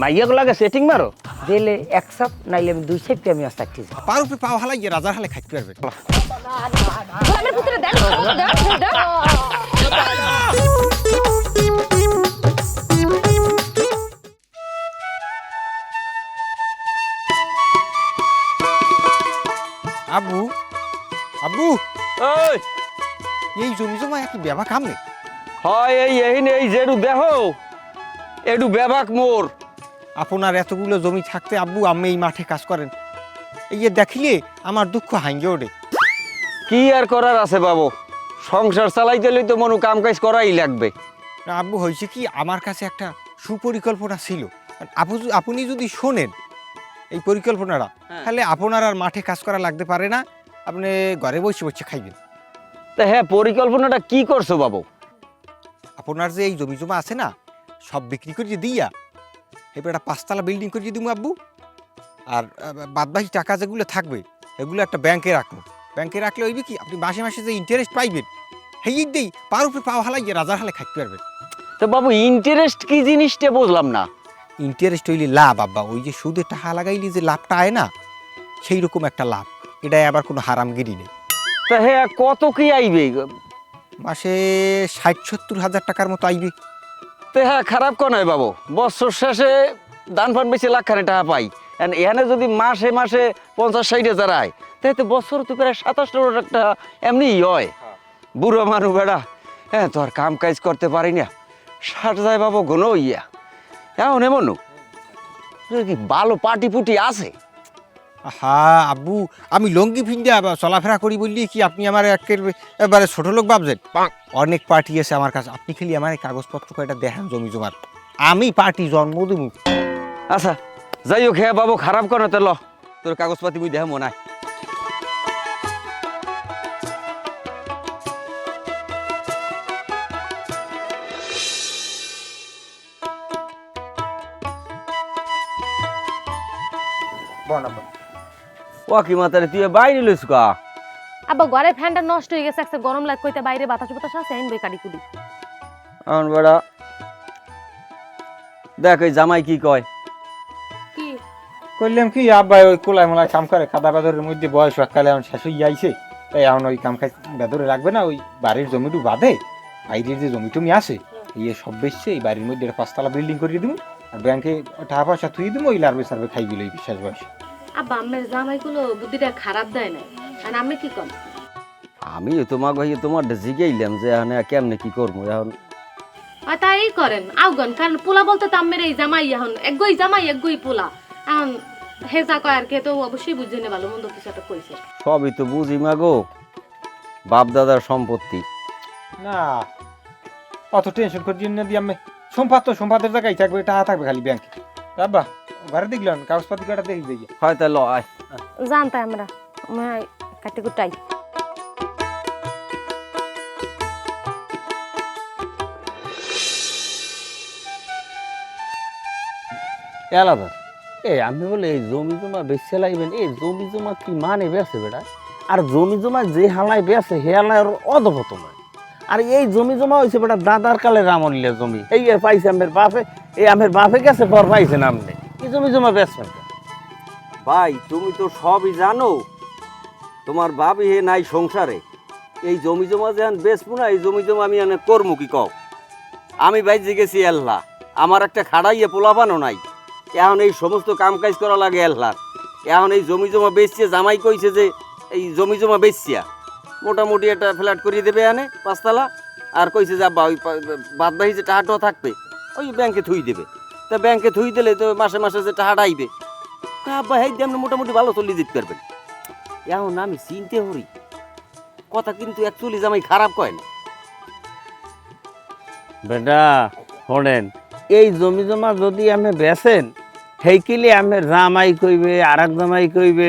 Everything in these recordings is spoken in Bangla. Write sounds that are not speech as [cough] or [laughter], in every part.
মাইয়াগুলো লাগে সেটিং মারো। দিলে এক সাপ নাইলে আমি দুই সাইডে আমি আসতে পার উপরে পাও হালাই গিয়ে রাজার হালে খাইতে পারবে। গোলামের পুত্রে দেন দেন দেন আবু আবু। ওই এই জমি জমা কি ব্যাবা কাম নেই হয় এই এই এই যেটু দেখো একটু বেবাক মোর। আপনার এতগুলো জমি থাকতে আব্বু আমি এই মাঠে কাজ করেন। এই যে দেখিলে আমার দুঃখ হাঙ্গে ওঠে। কি আর করার আছে বাবু? সংসার চালাইতে হলে তো মনু কাম কাজ করাই লাগবে। আব্বু হয়েছে কি আমার কাছে একটা সুপরিকল্পনা ছিল। আপু আপনি যদি শোনেন এই পরিকল্পনাটা হ্যাঁ। তাহলে আপনার আর মাঠে কাজ করা লাগতে পারে না। আপনি ঘরে বসে বসে খাইবেন। তা হ্যাঁ পরিকল্পনাটা কি করছ বাবু? আপনার যে এই জমি জমা আছে না সব বিক্রি করে দিয়া এবার একটা পাঁচতলা বিল্ডিং করে দিব আব্বু। আর বাদবাকি টাকা যেগুলো থাকবে এগুলো একটা ব্যাংকে রাখব। ব্যাংকে রাখলে ওইবে কি আপনি মাসে মাসে যে ইন্টারেস্ট পাইবেন সেই দিই পার উপরে পাও হালাই গিয়ে রাজার হালে খাইতে পারবেন। তো বাবু ইন্টারেস্ট কি জিনিসটা বুঝলাম না। ইন্টারেস্ট হইলে লাভ আব্বা ওই যে সুদে টাকা লাগাইলে যে লাভটা আয় না সেই রকম একটা লাভ। এটাই আবার কোনো হারামগিরি নেই। তা হ্যাঁ কত কি আইবে? মাসে ষাট সত্তর হাজার টাকার মতো আইবে। তো হ্যাঁ খারাপ কোন হয় বাবু। বছর শেষে দান ফান বেশি লাখ খানি টাকা পাই। এখানে যদি মাসে মাসে পঞ্চাশ ষাট হাজার আয় তাই তো বছর তো প্রায় সাতাশ টাকা এমনি হয়। বুড়ো মানুষ বেড়া হ্যাঁ তো আর কাম কাজ করতে পারি না। ষাট যায় বাবু ঘন ইয়া এমন এমন কি ভালো পাটি পুটি আছে? হা আব্বু আমি লঙ্গি ফিন্ডা বা চলাফেরা করি বললি কি আপনি আমার একেবারে ছোট লোক ভাবছেন? অনেক পার্টি আছে আমার কাছে। আপনি খালি আমার এই কাগজপত্র কয়টা দেখেন জমি জমার আমি পার্টি জন্ম দেবো আচ্ছা যাই হোক হ্যাঁ বাবু খারাপ করে তো ল। তোর কাগজপাতি মুই দেহ মনে হয় ও কি মাতারে তুই বাইরে লইস কা? আব্বা ঘরে ফ্যানটা নষ্ট হয়ে গেছে একটা গরম লাগ কইতে বাইরে বাতাস বাতাস আছে আইন বই কাটি কুড়ি। এখন বেড়া দেখ ওই জামাই কি কয়। কি? করলাম কি আব্বা ওই কোলায় মোলায় কাম করে খাদা বাদরের মধ্যে বয়স সকালে এখন শেষ হয়ে যাইছে তাই এখন ওই কাম খাই বেদরে লাগবে না ওই বাড়ির জমিটু বাদে বাইরের যে জমি টমি আছে ইয়ে সব বেচছে এই বাড়ির মধ্যে একটা পাঁচতলা বিল্ডিং করিয়ে দিব আর ব্যাংকে টাকা পয়সা থুই দিব ওই লার্ভে সার্ভে খাই দিল এই বিশ্বাস বয়স। আব্বা আমের জামাইগুলো বুদ্ধিটা খারাপ দেয় না আর আমি কি কম আমি তোমাকে ভাই তোমার জিগাইলাম যে এখন কেমনে কি করব? এখন আর তাই করেন আউগন কারণ পোলা বলতে তো আমের এই জামাই এখন একগই জামাই একগই পোলা। এখন হেজা কয় আর কে তো অবশ্যই বুঝে নে ভালো মন্দ কিছু একটা কইছে। সবই তো বুঝি মা গো বাপ দাদার সম্পত্তি। না অত টেনশন করে দিন না দিয়ে আমি সম্পাদ তো সম্পাদের জায়গায় থাকবে টাকা থাকবে খালি ব্যাংকে আব্বা ঘরে দেখলেন কাগজপাতি কটা দেখি দেখি। হয় তাই ল আয়। জানতাই আমরা কাটি কুটাই। আলাদা। এই আমি বলে এই জমি জমা বেচে লাগবেন এই জমি জমা কি মানে বেছে বেটা? আর জমি জমা যে হালায় বেছে হে হালায় অধপত নয় আর এই জমি জমা হয়েছে বেটা দাদার কালে রামলিয়া জমি। এই পাইছে আমের বাপে এই আমের বাপে গেছে পর পাইছে নামনে এই জমি জমা বেচবেন ভাই, তুমি তো সবই জানো। তোমার বাবি হে নাই সংসারে। এই জমি জমা যে বেচবো না, এই জমি জমা আমি এনে করব কি কও? আমি বাইজে গেছি আল্লাহ আমার একটা খাড়াইয়ে পোলাপানো নাই। এখন এই সমস্ত কাম কাজ করা লাগে আল্লাহ এখন এই জমি জমা বেচছে, জামাই কইছে যে এই জমি জমা বেচছিয়া মোটামুটি একটা ফ্ল্যাট করিয়ে দেবে এনে, পাঁচতলা। আর কইছে যে আব্বা, ওই বাদ বাহি যে টাকাটাও থাকবে, ওই ব্যাংকে থুই দেবে। তা ব্যাংকে থুই দিলে তো মাসে মাসে যে টাকাটা আইবে আব্বা, হেই দিয়ে মোটামুটি ভালো চলিয়ে দিতে পারবেন। এখন আমি চিনতে হরি কথা কিন্তু অ্যাকচুয়ালি জামাই খারাপ কয় না। বেটা, শোনেন, এই জমি জমা যদি আমি বেচেন, সেইকিলে আমি জামাই কইবে আর এক জামাই কইবে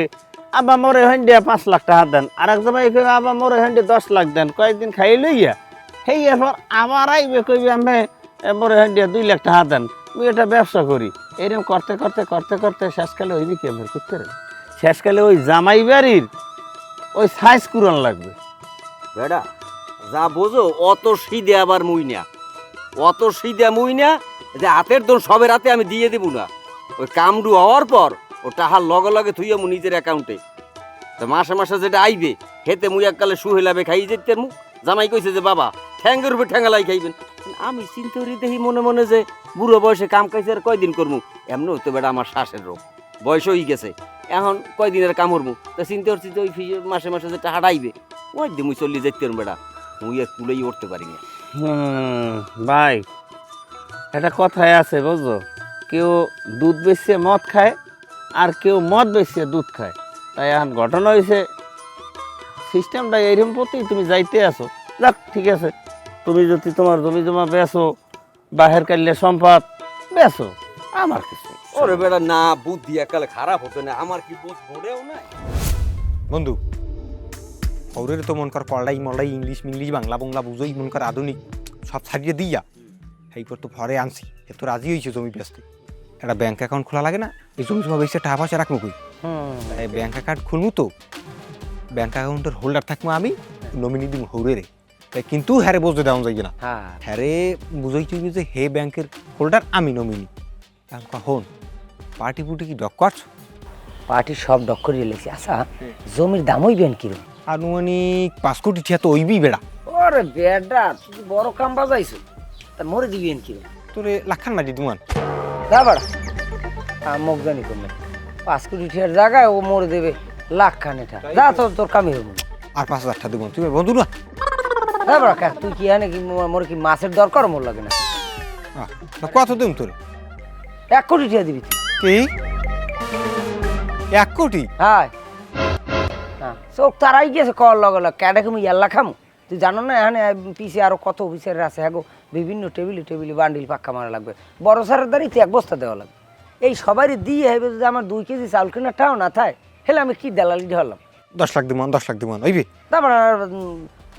আবার মোর এখান দিয়ে পাঁচ লাখ টাকা দেন আর এক জামাই কইবে আবার মোর এখান দিয়ে দশ লাখ দেন, কয়েকদিন খাই লইয়া, সেই এরপর আবার আইবে কইবে আমি মোর এখান দিয়ে দুই লাখ টাকা দেন। আমি এটা ব্যবসা করি। এরকম করতে করতে করতে করতে শেষকালে হইবে কি আমার করতে শেষকালে ওই জামাই বাড়ির ওই সাইজ কুরান লাগবে। বেড়া যা বোঝো, অত সিদে আবার মুই না। অত সিদে মুই না যে হাতের দোল সবের হাতে আমি দিয়ে দেবো না। ওই কামডু হওয়ার পর ও টাহার লগে লগে থুই মু নিজের অ্যাকাউন্টে তো মাসে মাসে যেটা আইবে হেতে মুই এককালে সুহেলাবে খাই যেতে মুখ। জামাই কইছে যে, বাবা, ঠ্যাঙ্গের উপর ঠ্যাঙ্গালাই খাইবেন। আমি চিন্তা করি দেখি মনে মনে যে বুড়ো বয়সে কাম কাইছে আর কয়দিন করমু? এমনি হতে বেটা আমার শ্বাসের রোগ। বয়স হয়ে গেছে। এখন কয়দিনের কাম করমু? তো চিন্তা করছি যে ওই মাসে মাসে যেটা হাঁটাইবে ওই দিয়ে মুই চল্লি যেতে পারব বেটা। মুই আর তুলেই উঠতে পারি না ভাই, একটা কথাই আছে বুঝলো কেউ দুধ বেচছে মদ খায় আর কেউ মদ বেচছে দুধ খায়। তাই এখন ঘটনা হয়েছে সিস্টেমটা এরকম প্রতি তুমি যাইতে আসো। যাক, ঠিক আছে। তুমি যদি তোমার জমি জমা বেচো বাহের কাটলে সম্পদ বেচো। আমার কিছু ওরে বেটা না বুদ্ধি একালে খারাপ হতো না আমার কি বুঝ ভরেও নাই? বন্ধু হৌরের তো মন কর কলাই মলাই ইংলিশ মিংলিশ বাংলা বাংলা বুঝোই মন কর আধুনিক সব ছাড়িয়ে দিয়া। এই পর তো ঘরে আনছি এ তো রাজি হয়েছে জমি বেচতে। একটা ব্যাংক অ্যাকাউন্ট খোলা লাগে না? এই জমি জমা বেচে টাকা পয়সা রাখব কই? এই ব্যাংক অ্যাকাউন্ট খুলবো তো? ব্যাংক অ্যাকাউন্টের হোল্ডার থাকব আমি নমিনি দিব হৌরে রে। কিন্তু হ্যারে বসতে দেওয়া যায় না। হ্যাঁ। হ্যারে বুঝাই তুই যে হে ব্যাংকের হোল্ডার আমি নমিনি কখন পার্টি পুটি কি ডক করছ? পার্টি সব ডক করিয়ে লেছি। আচ্ছা জমির দাম হইবেন কিরম আনুমানিক পাঁচ কোটি ঠিয়া তো ওইবি বেড়া। ওরে বেডা তুই বড় কাম বাজাইছো? তা মরে দিবেন কিরম তোরে লাখান মারি দুমান যা বাড়া মুখ জানি করলে। পাঁচ কোটি টাকার জায়গায় ও মরে দেবে লাখ খানেটা যা তোর তোর কামই হব আর পাঁচ হাজার টাকা দেবো তুমি বন্ধু না। যা বাড়া কা, তুই কি আনে কি মোর কি মাছের দরকার মোর লাগে না কত দেব তোরে? এক কোটি টাকা দিবি তুই। কি? এক কোটি? হ্যাঁ। চোখ তারাই গেছে কল লগে লগে। ক্যাডে তুমি ইয়াল্লা খামু? তুই জানো না এখানে পিসে আরও কত অফিসার আছে? হ্যাঁ বিভিন্ন টেবিলে টেবিলে বান্ডিল পাক্কা মারা লাগবে। বড় সারের দাঁড়িয়ে এক বস্তা দেওয়া লাগবে। এই সবারই দিয়ে হবে যদি আমার দুই কেজি চাউল কেনার টাও না থাকে হেলে আমি কি দালালি ঢালাম দশ লাখ দেবো দশ লাখ দেবো ওইবি তারপর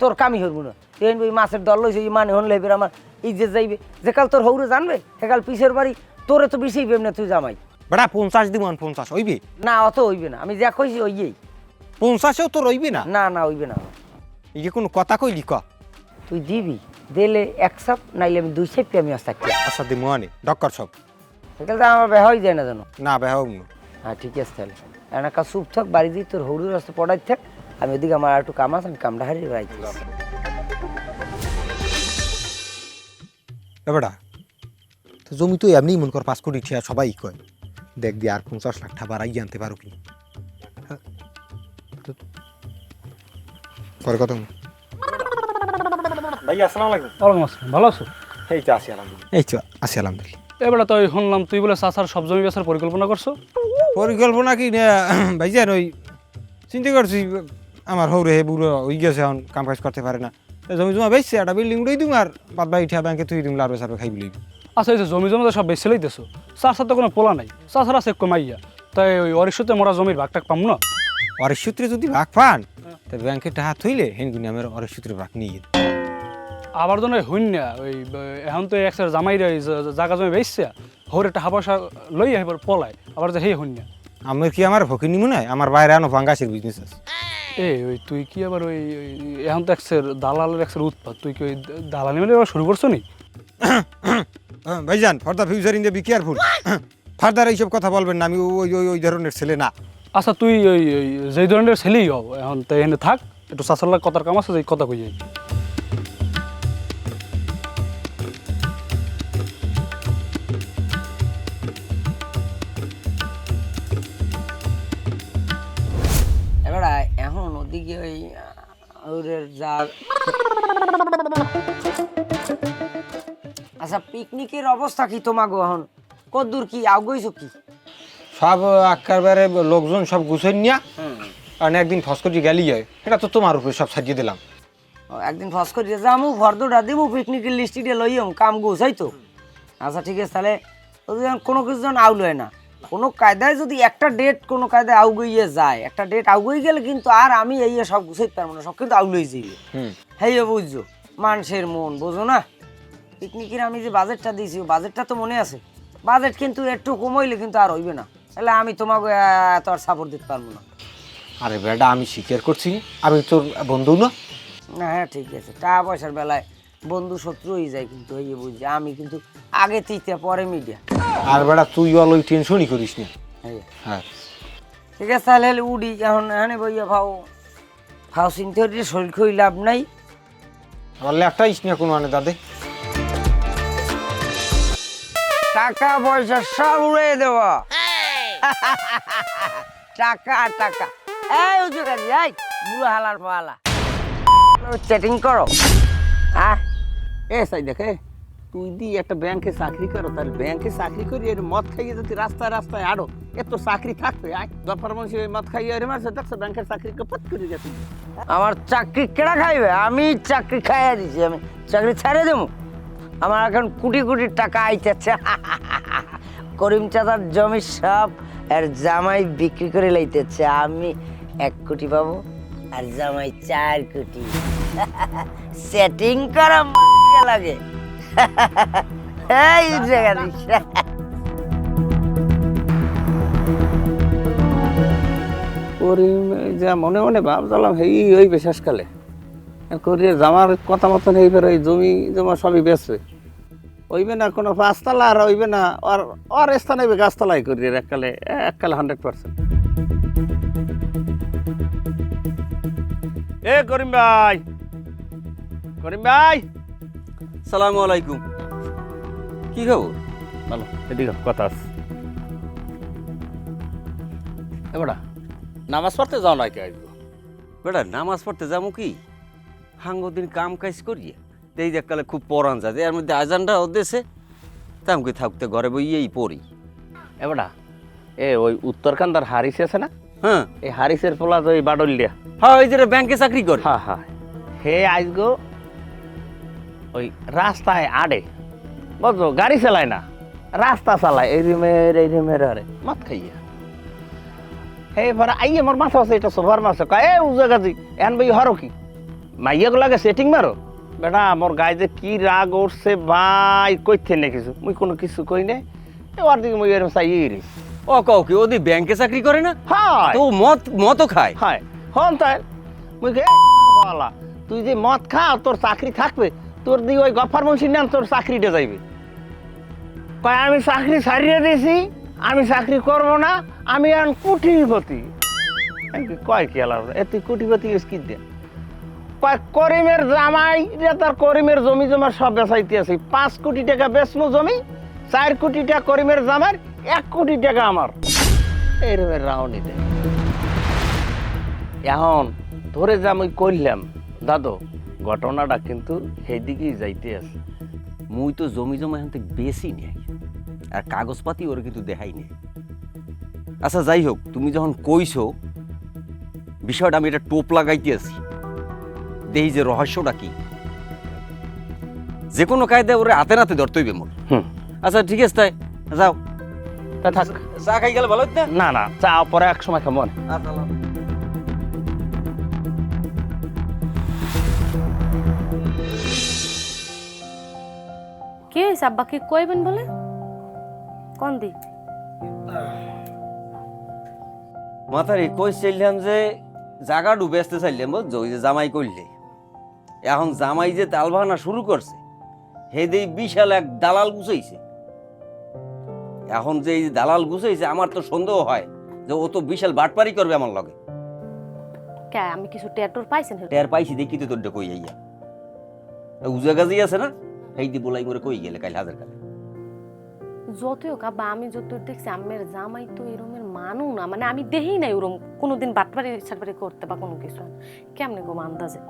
তোর কামি হইব না। তুই এই মাছের দল লইছে এই মানে হন এবার আমার ইজ্জত যাইবে যে কাল তোর হৌরে জানবে সেকাল পিসের বাড়ি তোরে তো বেশি না তুই জামাই। বেড়া পঞ্চাশ দিব পঞ্চাশ ওইবি না অত হইবে না আমি যা কইছি ওইয়েই। পঞ্চাশেও তোর ওইবি না? না না হইবে না। এই কোনো কথা কইলি ক। তুই দিবি দিলে এক সাপ নাইলে আমি দুই সাপ আমি আসতে থাকি আচ্ছা দিমু আনে ডক্কর সব। সেকাল তো আমার বেহাই যায় না জানো না বেহ হ্যাঁ ঠিক আছে তাহলে। এনাকা চুপ থাক বাড়ি দিয়ে তোর হৌরুর রাস্তা পড়াই থাক। আমি ওদিকে আমার একটু কাম আছে আমি কামটা হারিয়ে বেড়াইতেছি বেড়া তো জমি তো এমনি মন কর পাঁচ কোটি ঠিয়া সবাই কয়। দেখ দিয়ে আর পঞ্চাশ লাখ টাকা বাড়াই আনতে পারো কি? হ্যাঁ? তো- কথা ভাই আসসালামু আলাইকুম। ওয়ালাইকুম আসসালাম ভালো আছো? এই তো আছি আলহামদুলিল্লাহ। এই তো আসি আলহামদুলিল্লাহ। এবারে তো ওই শুনলাম তুই বলে চাষার সব জমি বেচার পরিকল্পনা করছ? পরিকল্পনা কি না ভাইজান ওই চিন্তা করছি আমার হৌরে হে বুড়ো হয়ে গেছে এখন কাম কাজ করতে পারে না। তা জমি জমা বেচছে একটা বিল্ডিং উড়াই দিম আর বাদ বাকি ঠিয়া ব্যাংকে তুই দিম লারবে সারবে খাই বলি আচ্ছা এই যে জমি জমা তো সব বেশি লইতেছো চাষার তো কোনো পোলা নাই চাষার আছে কমাইয়া তাই ওই অরিশুতে মোরা জমির ভাগটাক পাম না? অরের সূত্রে যদি ভাগ পান তা ব্যাংকে টাকা থইলে হেন গুনি আমার অরের সূত্রে ভাগ নিয়ে। আবার জন্য হইন না ওই এখন তো একসার জামাই রে জায়গা জমি বেচছে হরে টাকা পয়সা লই এবার পলায় আবার যে হে হইন না। আমার কি আমার ভকি নিমু নাই আমার বাইরে আনো ভাঙ্গাসের বিজনেস আছে এ ওই তুই কি আবার ওই ওই এখন তো একসের দালালের একসের উৎপাদ তুই কি ওই দালালি মানে এবার শুরু করছ নি? হ্যাঁ, ভাইজান for the future in the be careful further এইসব কথা বলবেন না আমি ওই ওই ওই ধরনের ছেলে না। আচ্ছা তুই ওই ওই যেই ধরনের ছেলেই হও এখন তাই এখানে থাক একটু চাষার কথার কাম আছে যে কথা কই যাই ওদের যা আচ্ছা পিকনিকের অবস্থা কি তোমাগো এখন? কদ্দূর কি? আগুইছো কি? সব আকারবারে লোকজন সব গুছাই নিয়া আর একদিন ফসকরি গেলি যায় এটা তো তোমার উপরে সব সাজিয়ে দিলাম। একদিন ফস করে যামু ভরদোটা দিমু পিকনিকের লিস্টিতে লইম কাম গোছাই তো আচ্ছা ঠিক আছে তাহলে কোনো কিছু যখন আউল হয় না। কোনো কায়দায় যদি একটা ডেট কোনো কায়দায় আউগইয়ে যায় একটা ডেট আউগই গেলে কিন্তু আর আমি এই সব গুছাইতে পারব না সব কিন্তু আউলই যাইবে। হেই বুঝছ মানুষের মন বোঝো না? পিকনিকের আমি যে বাজেটটা দিয়েছি বাজেটটা তো মনে আছে। বাজেট কিন্তু একটু কমাইলে কিন্তু আর হইবে না। তাহলে আমি তোমাকে এত আর সাপোর্ট দিতে পারব না। আরে বেটা আমি স্বীকার করছি আমি তোর বন্ধু না হ্যাঁ ঠিক আছে। টাকা পয়সার বেলায় বন্ধু শত্রু হয়ে যায় কিন্তু এই যে বুঝছি আমি কিন্তু আগে তিতে পরে মিডিয়া। আর বেটা তুই ওই টেনশনই করিস না। হ্যাঁ। ঠিক আছে তাহলে হলে উডি এখন এখানে বইয়া ভাও ভাও চিনতে হইলে শরীর খই লাভ নাই। আমার লেখটা ইস না কোনো মানে দাদে। টাকা পয়সা সব উড়ে দেওয়া টাকা টাকা। এই উজু কাজি এই বুড়ো হালার পালা। চ্যাটিং করো। হ্যাঁ এ সাই দেখে তুই দি একটা ব্যাংকে চাকরি করো তার ব্যাংকে চাকরি করি, এর মদ খাইয়ে যদি রাস্তায় রাস্তায় আড়ো, এর তো চাকরি থাকবে, আয়, দফার ওই মদ খাইয়ে এর মারছে, দেখছ ব্যাংকের চাকরি কপাত করে গেছে। আমার চাকরি কেনা খাইবে? আমি চাকরি খাইয়া দিছি, আমি চাকরি ছেড়ে দেবো। আমার এখন কোটি কোটি টাকা আইতেছে। করিম চাচার জমি সব আর জামাই বিক্রি করে লাইতেছে। আমি এক কোটি পাবো, আর জামাই চার কোটি। [laughs] সেটিং করা লাগে। এই জায়গা করিম যা মনে মনে ভাবছিলাম হেই ওই শেষকালে। করি জামার কথা মতন এইবার ওই জমি জমা সবই বেচবে। ওইবে না কোনো পাঁচতলা, আর ওইবে না, আর আর স্থান হইবে গাছতলাই করি এককালে এককালে হান্ড্রেড পার্সেন্ট এ করিম ভাই করিম ভাই। সালামু আলাইকুম। কি খবর? ভালো এদিকে কথা আছে। এবারা নামাজ পড়তে যাও না কে আসব বেটা নামাজ পড়তে যাব কি? হাঙ্গ দিন কাম কাজ করিয়ে এই দেখকালে খুব পরান যায় এর মধ্যে আজানটা ওদেশে তামকে থাকতে ঘরে বইয়েই পড়ি। এবারা এ ওই উত্তরকান্দার হারিস আছে না? হ্যাঁ। এই হারিসের পোলা তো ওই বাডলিয়া হ্যাঁ ওই যে ব্যাংকে চাকরি করে। হ্যাঁ হ্যাঁ। হে আজগো ওই রাস্তায় আড়ে। বুঝছ গাড়ি চালায় না রাস্তা চালায় এই রিমের এই রিমের আরে মত খাইয়া। হে ভরা আই আমার মাথা আছে এটা সোফার মাথা কয় এ উজা গাজি এন ভাই হরো কি? মাইয়াগুলো লাগে সেটিং মারো? বেটা আমার গায়ে যে কি রাগ উঠছে ভাই কইতে নে কিছু। মুই কোনো কিছু কই নাই। এবার দিকে মুই এরম চাই রিস ও কাউ কি ওদি ব্যাংকে চাকরি করে না? হায়। তো মদ মদও খায়? হায়। হন তাই মুই কে বালা তুই যে মদ খা তোর চাকরি থাকবে তোর দিয়ে ওই গফার মুন্সি নাম তোর চাকরিটা যাইবে। কয়, আমি চাকরি ছাড়িয়ে দিয়েছি আমি চাকরি করব না, আমি এখন কুটিপতি কয় কি আলাদা, এ তুই কুটিপতি কি দে কয়, করিমের জামাই তার করিমের জমি জমা সব বেচাইতে আছে। পাঁচ কোটি টাকা বেচমু জমি, চার কোটি টাকা করিমের জামার এক কোটি টাকা আমার। এইরকম রাউন্ড দেয় এখন ধরে যে আমি করলাম দাদু ঘটনাটা কিন্তু সেইদিকেই যাইতে আছে। মুই তো জমি জমা এখান থেকে বেশি নেই আর কাগজপাতি ওর কিন্তু দেখাই নেই। আচ্ছা যাই হোক তুমি যখন কইছো বিষয়টা আমি এটা টোপ লাগাইতে আছি। দেখি যে রহস্যটা কি? যে কোনো কায়দায় ওরে হাতে নাতে ধরতেইবে মোর। হুম। আচ্ছা ঠিক আছে তাই। যাও। তা থাক। চা খাই গেলে ভালো না? না না চা পরে এক সময় খাব। না। হয়েছে আব্বা কি কইবেন বলে? কোন দিক? মাথারি কই চাইলাম যে জায়গাটু বেচতে চাইলাম বুঝছ? ওই যে জামাই করলে এখন জামাই যে তাল বাহানা শুরু করছে হেদেই বিশাল এক দালাল গুছাইছে। এখন যে এই দালাল গুছাইছে আমার তো সন্দেহ হয় যে ও তো বিশাল বাটপারি করবে আমার লগে। কে আমি কিছু টেটর পাইছেন টের পাইছি দেখি তো তোরটা কই আইয়া। উজা গাজি আছে না? সেই দি বলাই মরে কই গেলে কাল হাজার কালে? যতই হোক আব্বা আমি যত দেখছি আমের জামাই তো এরমের মানু না। মানে আমি দেখি নাই ওরম কোনোদিন বাটবাড়ি সাটবাড়ি করতে বা কোনো কিছু। কেমনে গো আন্দাজে?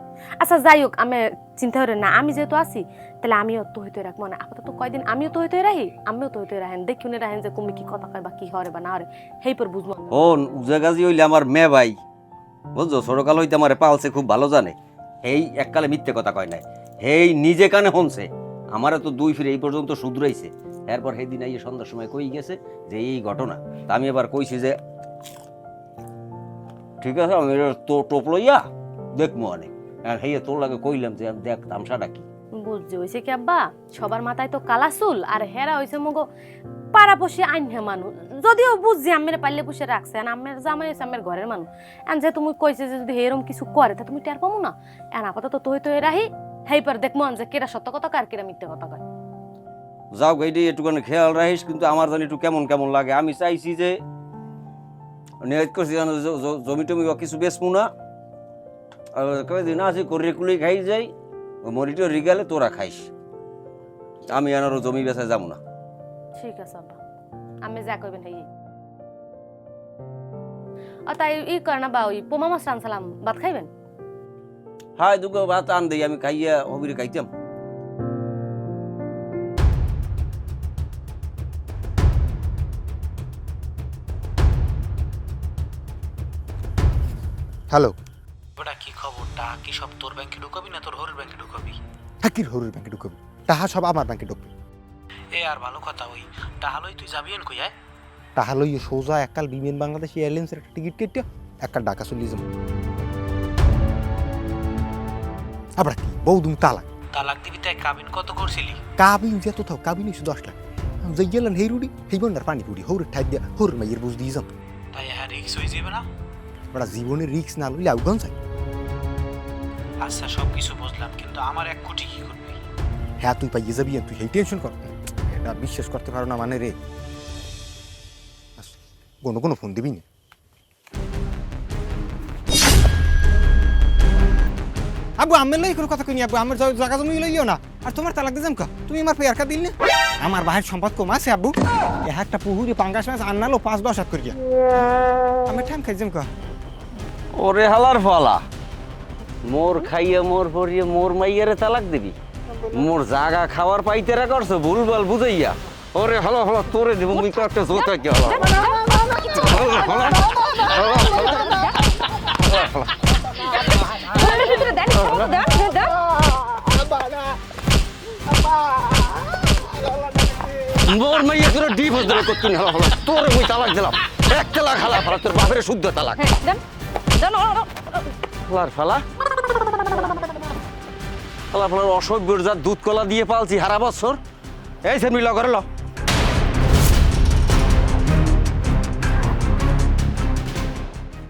আচ্ছা যাই হোক আমি চিন্তা করে না। আমি যেহেতু আছি তাহলে আমিও তো হইতে রাখব। না আপাতত কয়দিন আমিও তো হইতে রাহি আমিও তো হইতে রাখেন। দেখি উনি রাখেন যে তুমি কি কথা কয় বা কি হরে বা না হরে। সেই পর বুঝব। ও উজা গাজি হইলে আমার মেয়ে ভাই। বুঝছ? ছোটকাল হইতে আমার পালছে খুব ভালো জানে। এই এককালে মিথ্যে কথা কয় নাই। হেই নিজে কানে হনছে আমারও তো দুই ফিরে এই পর্যন্ত শুধরাইছে এরপর সেই দিন এই সন্ধ্যার সময় কই গেছে যে এই ঘটনা। তা আমি এবার কইছি যে, ঠিক আছে, আমি তো টোপ লইয়া দেখব অনেক। আর হেয়ে তোর লাগে কইলাম যে, দেখ, তামসাটা কি? বুঝছি হয়েছে কি আব্বা? সবার মাথায় তো কালা চুল আর হেরা হয়েছে মগো পাড়া পশে আইনহে মানুষ। যদিও বুঝছি আমের পাল্লে পুষে রাখছে, আর আমের জামাই হয়েছে আমের ঘরের মানুষ। এন যে তুমি কইছে যে, যদি এরকম কিছু করে, তা তুমি টের পাবো না? এন আপাতত তো তো রাহি হেই পর দেখমো যে কেরা সত্য কথা কয় আর কেরা মিথ্যে কথা কয়। যাও গাইডে একটুখানি খেয়াল রাখিস কিন্তু আমার জানি একটু কেমন কেমন লাগে। আমি চাইছি যে নিয়ত করছি যেন জ- জ- জমি টমি বা কিছু বেচবো না। আর কয়েকদিন আছে করে কুলি খাই যাই মরিটো রিগালে তোরা খাইস। আমি আনারও জমি বেচা যাব না। ঠিক আছে আব্বা। আমি যা কইবেন হেই। আর তাই ই করে না বা ওই পোমা মাছ রানছিলাম ভাত খাইবেন? হাই দুগো ভাত আন দেই আমি খাইয়া হবিরে খাইতাম। হ্যালো। ওটা কি খবর টাকা কি সব তোর ব্যাংকে ঢুকাবি না তোর হরের ব্যাংকে ঢুকাবি? হাকির হরুর ব্যাংকে ঢুকবি? তাহা সব আমার ব্যাংকে ঢুকবে। এ আর ভালো কথা ওই তাহলেই তুই যাবি এন কইয়ায় তাহলে ওই সোজা এককাল বিমান বাংলাদেশ এয়ারলাইন্সের একটা টিকিট কেটে এককাল ঢাকা চলে যাব। আবার কি? বৌদুম তালাক। তালাক দিবি তাই কাবিন কত করছিলি? কাবিন যত থাও কাবিন হইছে দশ লাখ। যাই গেলেন হেই রুডি হেই বন্যার পানি পুরি হৌরের ঠাই দিয়া হৌরের মাইয়ের বুঝ দিয়ে যাম। তাই হ্যাঁ রিক্স হয়ে যাবে না? বড়া জীবনের রিক্স না লইলে আউগান চাই। আচ্ছা সব কিছু বুঝলাম কিন্তু আমার এক কোটি কি করবি? হ্যাঁ তুই পাইয়ে যাবি তুই হেই টেনশন কর। এটা বিশ্বাস করতে পারো না মানে রে। আস, কোনো কোনো ফোন দিবি না? আবু আমের লই কোনো কথা কইনি আবু আমার জায়গা জমি লইও না। আর তোমার তালাক দিজাম কা? তুমি আমার পেয়ারকা দিল না আমার বাহির সম্পদ কম আছে আবু এ একটা পুহুরি পাঙ্গাস মাছ আন্নালো পাঁচ দশ হাত করিয়া। আমি ঠাম খাইজাম কা? ওরে হালার ফলা। মোর খাইয়ে মোর পরিয়ে মোর মাইয়ারে তালাক দিবি? মোর জাগা খাওয়ার পাইতেরা করছ ভুলভাল বুঝাইয়া। ওরে হলো হলো তোরে দিব মুই একটা জোতা কি তোর দিলে করতে হলো হলো। তোরে মুই তালাক দিলাম। এক তালাক হালা ফালা তোর বাপের শুদ্ধ তালাক। ফালার ফালা। ফালা ফালার অসভ্যর যা দুধ কলা দিয়ে পালছি হারা বছর। এই সেমি করে ল।